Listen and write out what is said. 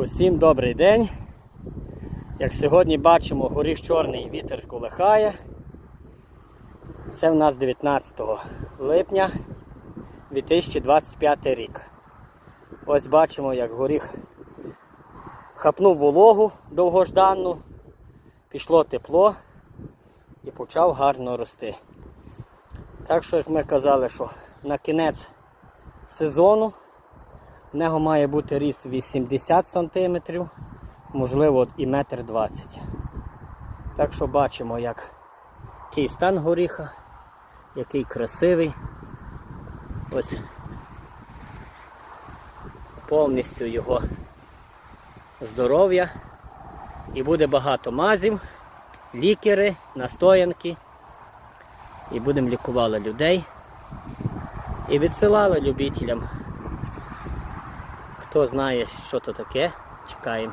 Усім добрий день. Як сьогодні бачимо, горіх чорний вітер колихає. Це в нас 19 липня 2025 рік. Ось бачимо, як горіх хапнув вологу довгожданну, пішло тепло і почав гарно рости. Так що, як ми казали, що на кінець сезону в нього має бути ріст 80 см, можливо і метр 20 Так що бачимо, як який стан горіха, який красивий. Ось повністю його здоров'я. І буде багато мазів, лікери, настоянки. І будемо лікували людей. І відсилали любителям. Хто знає, що то таке, чекаємо.